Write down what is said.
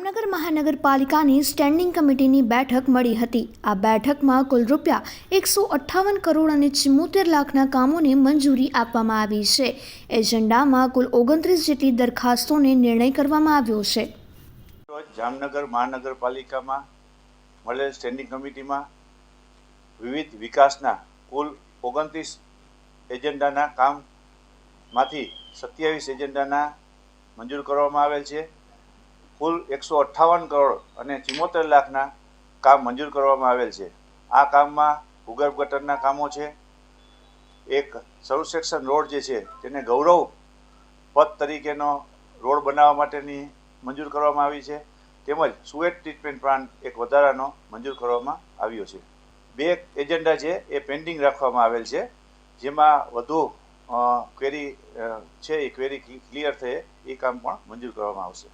જામનગર મહાનગરપાલિકાની સ્ટેન્ડિંગ કમિટીની બેઠક મળી હતી. આ બેઠકમાં કુલ રૂપિયા એકસો અઠ્ઠાવન કરોડ અને ચિમોતેર લાખના કામોને મંજૂરી આપવામાં આવી છે. એજન્ડામાં કુલ ઓગણત્રીસ જેટલી દરખાસ્તોને નિર્ણય કરવામાં આવ્યો છે. જામનગર મહાનગરપાલિકામાં મળેલ સ્ટેન્ડિંગ કમિટીમાં વિવિધ વિકાસના કુલ ઓગણત્રીસ એજન્ડાના કામમાંથી સત્યાવીસ એજન્ડાના મંજૂર કરવામાં આવેલ છે. કુલ એકસો અઠ્ઠાવન કરોડ અને ચુમ્મોતેર લાખના કામ મંજૂર કરવામાં આવેલ છે. આ કામમાં ભૂગર્ભ ગટરના કામો છે. એક સર્વ સેક્શન રોડ જે છે, તેને ગૌરવ પથ તરીકેનો રોડ બનાવવા માટેની મંજૂર કરવામાં આવી છે. તેમજ સુએટ ટ્રીટમેન્ટ પ્લાન્ટ એક વધારાનો મંજૂર કરવામાં આવ્યો છે. બે એજન્ડા છે, એ પેન્ડિંગ રાખવામાં આવેલ છે. જેમાં વધુ ક્વેરી છે એ ક્વેરી ક્લિયર થયે એ કામ પણ મંજૂર કરવામાં આવશે.